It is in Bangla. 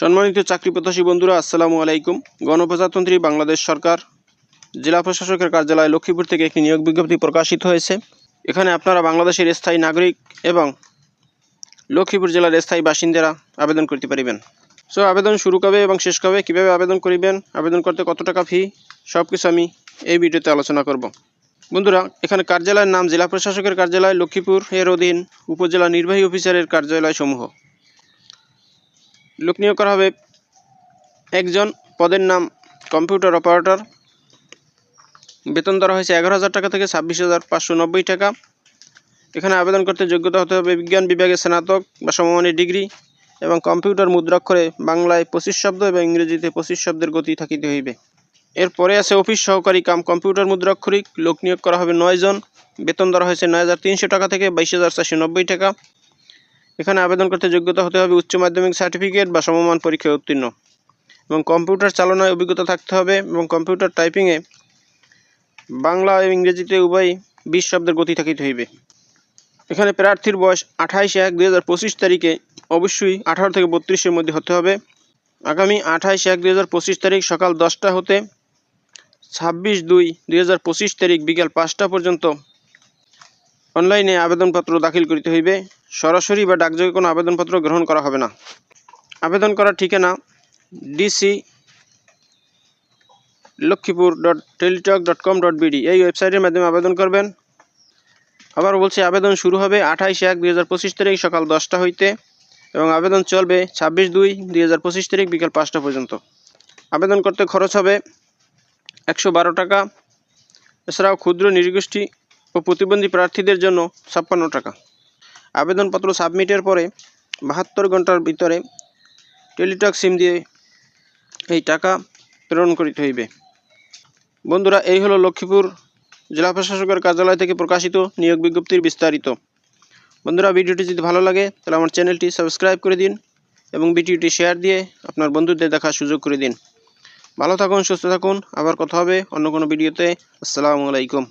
সম্মানিত চাকরি প্রত্যাশী বন্ধুরা, আসসালামু আলাইকুম। গণপ্রজাতন্ত্রী বাংলাদেশ সরকার জেলা প্রশাসকের কার্যালয় লক্ষ্মীপুর থেকে একটি নিয়োগ বিজ্ঞপ্তি প্রকাশিত হয়েছে। এখানে আপনারা বাংলাদেশের স্থায়ী নাগরিক এবং লক্ষ্মীপুর জেলার স্থায়ী বাসিন্দারা আবেদন করতে পারিবেন। সো আবেদন শুরু কবে এবং শেষ কবে, কীভাবে আবেদন করিবেন, আবেদন করতে কত টাকা ফি সব কিছু আমি এই ভিডিওতে আলোচনা করব। বন্ধুরা, এখানে কার্যালয়ের নাম জেলা প্রশাসকের কার্যালয়, লক্ষ্মীপুর এর অধীন উপজেলা নির্বাহী অফিসারের কার্যালয় সমূহ লোক নিয়োগ করা হবে। একজন পদের নাম কম্পিউটার অপারেটর। বেতন ধরা হয়েছে এগারো হাজার টাকা থেকে ছাব্বিশ হাজার পাঁচশো নব্বই টাকা। এখানে আবেদন করতে যোগ্যতা হতে হবে বিজ্ঞান বিভাগে স্নাতক বা সমমানের ডিগ্রি এবং কম্পিউটার মুদ্রাক্ষরে বাংলায় পঁচিশ শব্দ এবং ইংরেজিতে পঁচিশ শব্দের গতি থাকিতে হইবে। এরপরে আছে অফিস সহকারী কাম কম্পিউটার মুদ্রাক্ষরিক লোক নিয়োগ করা হবে নয় জন। বেতন ধরা হয়েছে নয় হাজার তিনশো টাকা থেকে বাইশ হাজার চারশো নব্বই টাকা। এখানে আবেদন করতে যোগ্যতা হতে হবে উচ্চ মাধ্যমিক সার্টিফিকেট বা সমমান পরীক্ষায় উত্তীর্ণ। এবং কম্পিউটার চালনায় অভিজ্ঞতা থাকতে হবে এবং কম্পিউটার টাইপিংয়ে বাংলা এবং ইংরেজিতে উভয় বিশ শব্দের গতি থাকিতে হইবে। এখানে প্রার্থীর বয়স আঠাইশ এক দুই হাজার পঁচিশ তারিখে অবশ্যই আঠারো থেকে বত্রিশের মধ্যে হতে হবে। আগামী আঠাইশ এক দুই হাজার পঁচিশ তারিখ সকাল দশটা হতে ছাব্বিশ দুই দুই হাজার পঁচিশ তারিখ বিকাল পাঁচটা পর্যন্ত অনলাইনে আবেদনপত্র দাখিল করিতে হইবে। সরাসরি বা ডাকযোগে কোনো আবেদনপত্র গ্রহণ করা হবে না। আবেদন করার ঠিকানা DC Lakshmipur dot Teletalk dot com dot BD এই ওয়েবসাইটের মাধ্যমে আবেদন করবেন। আবার বলছি, আবেদন শুরু হবে আঠাইশ এক দুই হাজার পঁচিশ তারিখ সকাল দশটা হইতে এবং আবেদন চলবে ছাব্বিশ দুই দুই হাজার পঁচিশ তারিখ বিকাল পাঁচটা পর্যন্ত। আবেদন করতে খরচ হবে একশো বারো টাকা। এছাড়াও ক্ষুদ্র নৃগোষ্ঠী ও প্রতিবন্ধী প্রার্থীদের জন্য ছাপ্পান্ন টাকা। আবেদনপত্র সাবমিটের পরে বাহাত্তর ঘণ্টার ভিতরে টেলিটক সিম দিয়ে এই টাকা প্রেরণ করিতে হইবে। বন্ধুরা, এই হলো লক্ষ্মীপুর জেলা প্রশাসকের কার্যালয় থেকে প্রকাশিত নিয়োগ বিজ্ঞপ্তির বিস্তারিত। বন্ধুরা, ভিডিওটি যদি ভালো লাগে, তাহলে আমার চ্যানেলটি সাবস্ক্রাইব করে দিন এবং ভিডিওটি শেয়ার দিয়ে আপনার বন্ধুদের দেখার সুযোগ করে দিন। ভালো থাকুন, সুস্থ থাকুন। আবার কথা হবে অন্য কোনো ভিডিওতে। আসসালামু আলাইকুম।